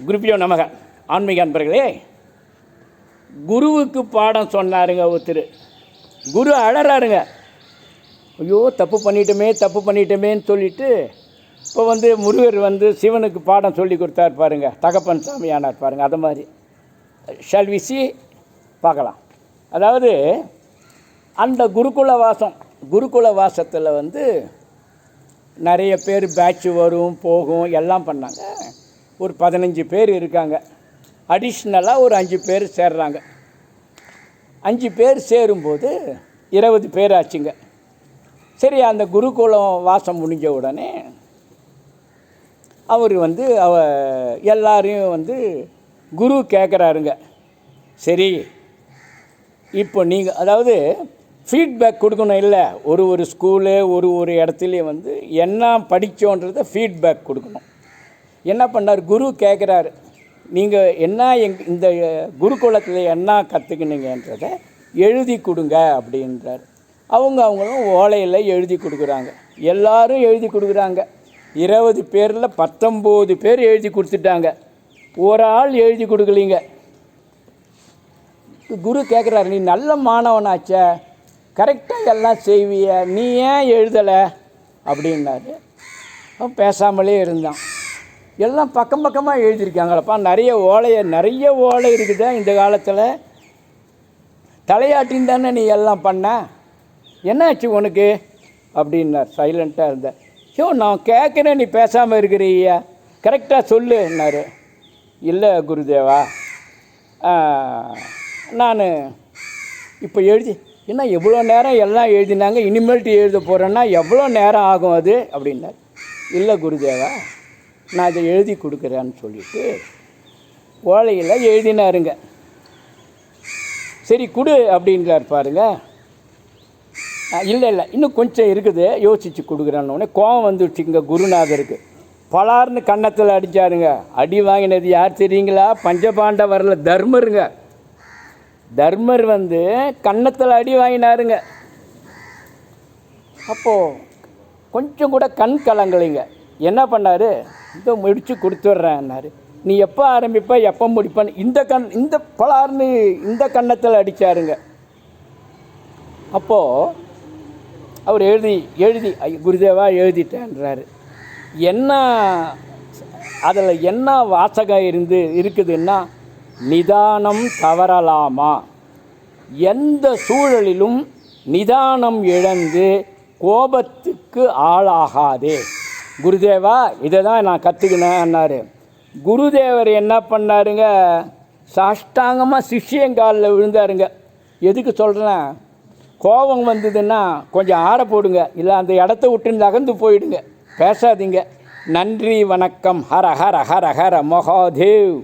குருப்பியோ நமக. ஆன்மீக அன்பர்களே குருவுக்கு பாடம் சொன்னாருங்க ஒருத்தர். குரு அழறாருங்க. ஐயோ தப்பு பண்ணிட்டோமே தப்பு பண்ணிட்டோமேன்னு சொல்லிட்டு இப்போ வந்து முருகர் வந்து சிவனுக்கு பாடம் சொல்லி கொடுத்தாரு பாருங்க. தகப்பன் சாமியானார் பாருங்கள் அது மாதிரி. ஷால் விசி பார்க்கலாம். அதாவது அந்த குருகுல வாசம் குருகுல வாசத்தில் வந்து நிறைய பேர் பேட்ச் வரும் போகும் எல்லாம் பண்ணாங்க. ஒரு பதினஞ்சு பேர் இருக்காங்க. அடிஷ்னலாக ஒரு அஞ்சு பேர் சேர்றாங்க. அஞ்சு பேர் சேரும்போது இருபது பேர் ஆச்சுங்க. சரி அந்த குருகுலம் வாசம் முடிஞ்ச உடனே அவர் வந்து அவ எல்லாரையும் வந்து குரு கேட்குறாருங்க சரி இப்போ நீங்கள் அதாவது ஃபீட்பேக் கொடுக்கணும் இல்லை. ஒரு ஒரு ஸ்கூலு ஒரு ஒரு இடத்துலையும் வந்து என்ன படித்தோன்றதை ஃபீட்பேக் கொடுக்கணும். என்ன பண்ணார்? குரு கேட்குறாரு நீங்கள் என்ன எங் இந்த குருகுலத்தில் என்ன கற்றுக்கினீங்கன்றதை எழுதி கொடுங்க அப்படின்றார். அவங்க அவங்களும் ஓலையில் எழுதி கொடுக்குறாங்க. எல்லாரும் எழுதி கொடுக்குறாங்க. இருபது பேரில் பத்தொம்போது பேர் எழுதி கொடுத்துட்டாங்க. ஒரு ஆள் எழுதி கொடுக்கலீங்க. குரு கேட்குறாரு நீ நல்ல மாணவனாச்சே. கரெக்டாக எல்லாம் செய்விய. நீ ஏன் எழுதலை? அப்படின்னாரு. அவன் பேசாமலே இருந்தான். எல்லாம் பக்கம் பக்கமாக எழுதியிருக்காங்களப்பா. நிறைய ஓலையை நிறைய ஓலை இருக்குது இந்த காலத்தில். தலையாட்டின்னு தானே நீ எல்லாம் பண்ண? என்னாச்சு உனக்கு? அப்படின்னார். சைலண்ட்டாக இருந்தேன் ஐயோ நான் கேட்குறேன் நீ பேசாமல் இருக்கிறீயா கரெக்டாக சொல்லுன்னாரு இல்லை குருதேவா. நான் இப்போ எழுதி என்ன எவ்வளோ நேரம் எல்லாம் எழுதினாங்க? இனிமேல்ட்டு எழுத போகிறேன்னா எவ்வளோ நேரம் ஆகும் அது? அப்படின்னார். இல்லை குருதேவா. நான் இதை எழுதி கொடுக்குறேன்னு சொல்லிட்டு ஓலையில் எழுதினாருங்க. சரி கொடு அப்படின்றார் பாருங்க. இல்லை இல்லை இன்னும் கொஞ்சம் இருக்குது யோசித்து கொடுக்குறான்னு உடனே கோவம் வந்துடுச்சுங்க குருநாதருக்கு. பலார்னு கன்னத்தில் அடித்தாருங்க அடி வாங்கினது யார் தெரியுங்களா? பஞ்சபாண்டவரில் தர்மருங்க. தர்மர் வந்து கன்னத்தில் அடி வாங்கினாருங்க. அப்போது கொஞ்சம் கூட கண் கலங்கலைங்க. என்ன பண்ணார்? இந்த முடித்து கொடுத்துட்றேன்னாரு. நீ எப்போ ஆரம்பிப்ப எப்போ முடிப்பேன்னு இந்த கண் இந்த பலார்னு இந்த கன்னத்தில் அடித்தாருங்க அப்போது அவர் எழுதி எழுதி ஐ, குருதேவா எழுதிட்டேன்றாரு. என்ன அதில் என்ன வாசகம் இருந்து இருக்குதுன்னா நிதானம் தவறலாமா? எந்த சூழலிலும் நிதானம் இழந்து கோபத்துக்கு ஆளாகாதே. குருதேவா இதை தான் நான் கற்றுக்கினேன்னாரு குருதேவர் என்ன பண்ணாருங்க? சாஷ்டாங்கமாக சிஷ்யங்காலில் விழுந்தாருங்க. எதுக்கு சொல்கிறேன் கோபம் வந்ததுன்னா கொஞ்சம் ஆற போடுங்க. இல்லை அந்த இடத்த விட்டு நகர்ந்து போயிடுங்க. பேசாதீங்க. நன்றி வணக்கம். ஹர ஹர ஹர ஹர மகாதேவ்.